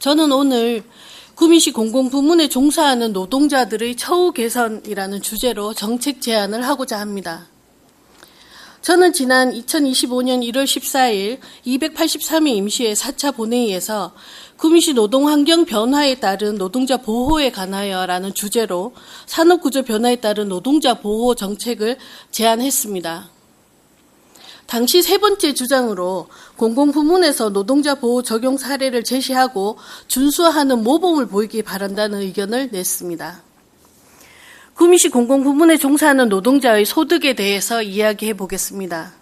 저는 오늘 구미시 공공부문에 종사하는 노동자들의 처우 개선이라는 주제로 정책 제안을 하고자 합니다. 저는 지난 2025년 1월 14일 283회 임시회 4차 본회의에서 구미시 노동 환경 변화에 따른 노동자 보호에 관하여라는 주제로 산업 구조 변화에 따른 노동자 보호 정책을 제안했습니다. 당시 세 번째 주장으로 공공부문에서 노동자 보호 적용 사례를 제시하고 준수하는 모범을 보이기 바란다는 의견을 냈습니다. 구미시 공공부문에 종사하는 노동자의 소득에 대해서 이야기해 보겠습니다.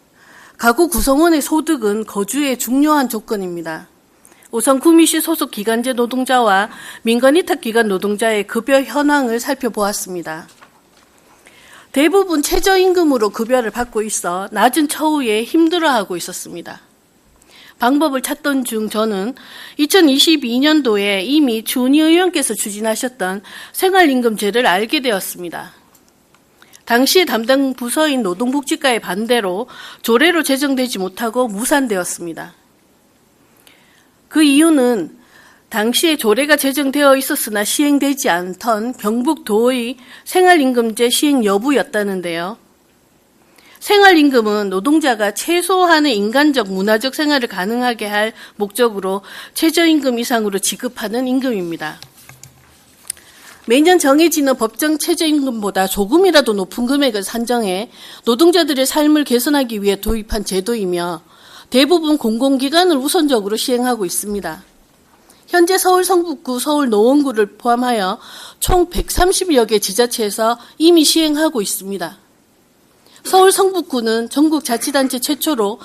가구 구성원의 소득은 거주의 중요한 조건입니다. 우선 구미시 소속 기간제 노동자와 민간 위탁 기간 노동자의 급여 현황을 살펴보았습니다. 대부분 최저임금으로 급여를 받고 있어 낮은 처우에 힘들어하고 있었습니다. 방법을 찾던 중 저는 2022년도에 이미 주은희 의원께서 추진하셨던 생활임금제를 알게 되었습니다. 당시 담당 부서인 노동복지과의 반대로 조례로 제정되지 못하고 무산되었습니다. 그 이유는 당시에 조례가 제정되어 있었으나 시행되지 않던 경북도의 생활임금제 시행 여부였다는데요. 생활임금은 노동자가 최소한의 인간적, 문화적 생활을 가능하게 할 목적으로 최저임금 이상으로 지급하는 임금입니다. 매년 정해지는 법정 최저임금보다 조금이라도 높은 금액을 산정해 노동자들의 삶을 개선하기 위해 도입한 제도이며 대부분 공공기관을 우선적으로 시행하고 있습니다. 현재 서울 성북구, 서울 노원구를 포함하여 총 130여 개 지자체에서 이미 시행하고 있습니다. 서울 성북구는 전국 자치단체 최초로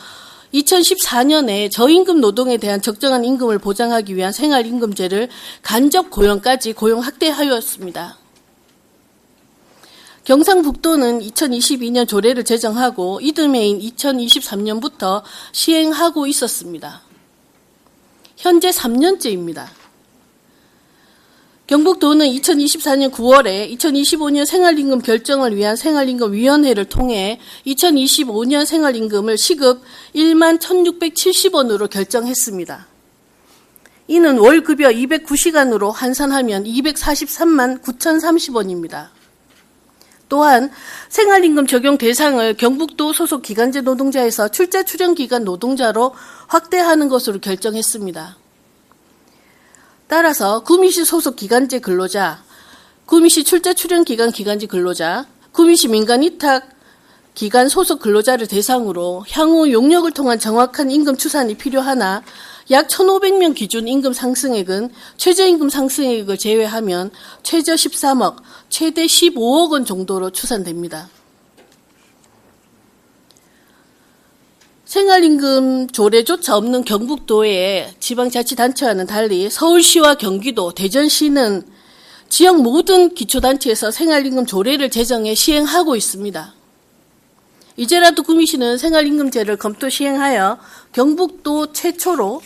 2014년에 저임금 노동에 대한 적정한 임금을 보장하기 위한 생활임금제를 간접 고용까지 고용 확대하였습니다. 경상북도는 2022년 조례를 제정하고 이듬해인 2023년부터 시행하고 있었습니다. 현재 3년째입니다. 경북도는 2024년 9월에 2025년 생활임금 결정을 위한 생활임금위원회를 통해 2025년 생활임금을 시급 1만 1,670원으로 결정했습니다. 이는 월급여 209시간으로 환산하면 243만 9,030원입니다. 또한 생활임금 적용 대상을 경북도 소속 기간제 노동자에서 출자 출연 기간 노동자로 확대하는 것으로 결정했습니다. 따라서 구미시 소속 기간제 근로자, 구미시 출자 출연 기간 기간제 근로자, 구미시 민간 위탁 기간 소속 근로자를 대상으로 향후 용역을 통한 정확한 임금 추산이 필요하나 약 1,500명 기준 임금 상승액은 최저임금 상승액을 제외하면 최저 13억, 최대 15억 원 정도로 추산됩니다. 생활임금 조례조차 없는 경북도의 지방자치단체와는 달리 서울시와 경기도, 대전시는 지역 모든 기초단체에서 생활임금 조례를 제정해 시행하고 있습니다. 이제라도 구미시는 생활임금제를 검토 시행하여 경북도 최초로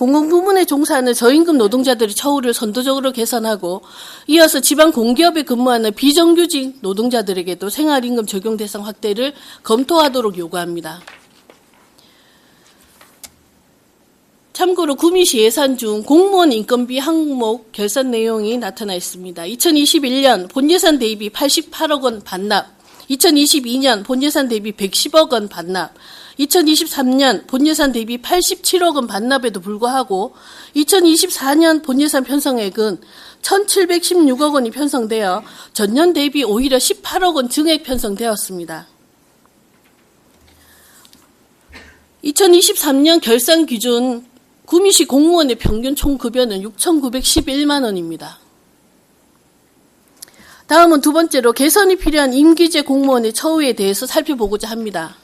공공부문에 종사하는 저임금 노동자들의 처우를 선도적으로 개선하고 이어서 지방 공기업에 근무하는 비정규직 노동자들에게도 생활임금 적용 대상 확대를 검토하도록 요구합니다. 참고로 구미시 예산 중 공무원 인건비 항목 결산 내용이 나타나 있습니다. 2021년 본예산 대비 88억 원 반납, 2022년 본예산 대비 110억 원 반납, 2023년 본예산 대비 87억 원 반납에도 불구하고 2024년 본예산 편성액은 1,716억 원이 편성되어 전년 대비 오히려 18억 원 증액 편성되었습니다. 2023년 결산 기준 구미시 공무원의 평균 총 급여는 6,911만 원입니다. 다음은 두 번째로 개선이 필요한 임기제 공무원의 처우에 대해서 살펴보고자 합니다.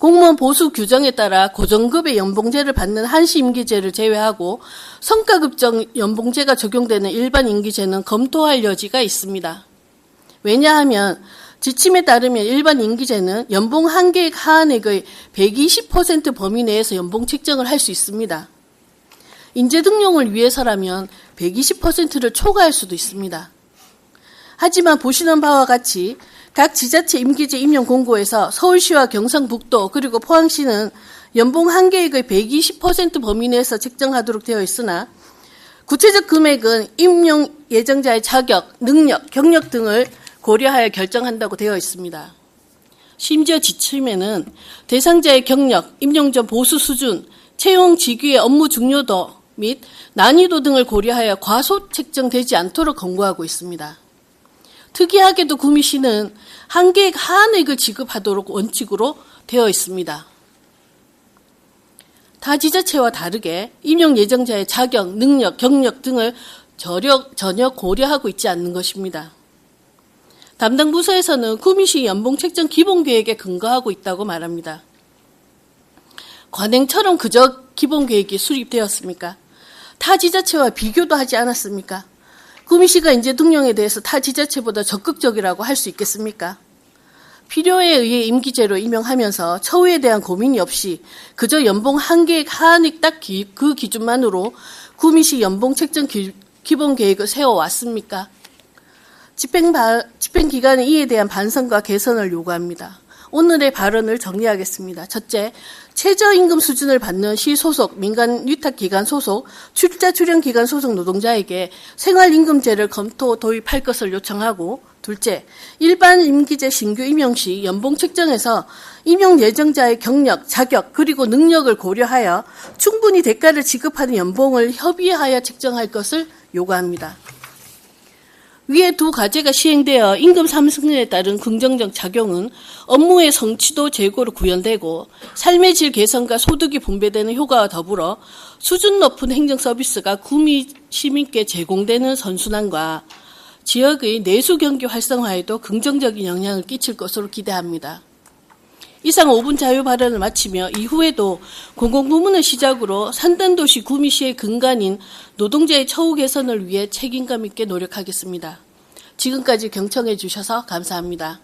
공무원 보수 규정에 따라 고정급의 연봉제를 받는 한시 임기제를 제외하고 성과급정 연봉제가 적용되는 일반 임기제는 검토할 여지가 있습니다. 왜냐하면 지침에 따르면 일반 임기제는 연봉 한계액 하한액의 120% 범위 내에서 연봉 책정을 할 수 있습니다. 인재 등용을 위해서라면 120%를 초과할 수도 있습니다. 하지만 보시는 바와 같이 각 지자체 임기제 임용 공고에서 서울시와 경상북도 그리고 포항시는 연봉 한계액의 120% 범위 내에서 책정하도록 되어 있으나 구체적 금액은 임용 예정자의 자격, 능력, 경력 등을 고려하여 결정한다고 되어 있습니다. 심지어 지침에는 대상자의 경력, 임용 전 보수 수준, 채용 직위의 업무 중요도 및 난이도 등을 고려하여 과소 책정되지 않도록 권고하고 있습니다. 특이하게도 구미시는 한계액 하한액을 지급하도록 원칙으로 되어 있습니다. 타 지자체와 다르게 임용 예정자의 자격, 능력, 경력 등을 전혀 고려하고 있지 않는 것입니다. 담당 부서에서는 구미시 연봉 책정 기본 계획에 근거하고 있다고 말합니다. 관행처럼 그저 기본 계획이 수립되었습니까? 타 지자체와 비교도 하지 않았습니까? 구미시가 인재 등용에 대해서 타 지자체보다 적극적이라고 할 수 있겠습니까? 필요에 의해 임기제로 임명하면서 처우에 대한 고민이 없이 그저 연봉 한계액 하한액 딱 그 기준만으로 구미시 연봉 책정 기, 기본 계획을 세워왔습니까? 집행, 바, 집행 기관은 이에 대한 반성과 개선을 요구합니다. 오늘의 발언을 정리하겠습니다. 첫째, 최저임금 수준을 받는 시 소속, 민간 위탁 기관 소속, 출자 출연 기관 소속 노동자에게 생활임금제를 검토 도입할 것을 요청하고, 둘째, 일반 임기제 신규 임용 시 연봉 책정에서 임용 예정자의 경력, 자격, 그리고 능력을 고려하여 충분히 대가를 지급하는 연봉을 협의하여 책정할 것을 요구합니다. 위의 두 과제가 시행되어 임금 상승에 따른 긍정적 작용은 업무의 성취도 제고로 구현되고 삶의 질 개선과 소득이 분배되는 효과와 더불어 수준 높은 행정 서비스가 구미 시민께 제공되는 선순환과 지역의 내수 경기 활성화에도 긍정적인 영향을 끼칠 것으로 기대합니다. 이상 5분 자유 발언을 마치며 이후에도 공공부문을 시작으로 산단도시 구미시의 근간인 노동자의 처우 개선을 위해 책임감 있게 노력하겠습니다. 지금까지 경청해 주셔서 감사합니다.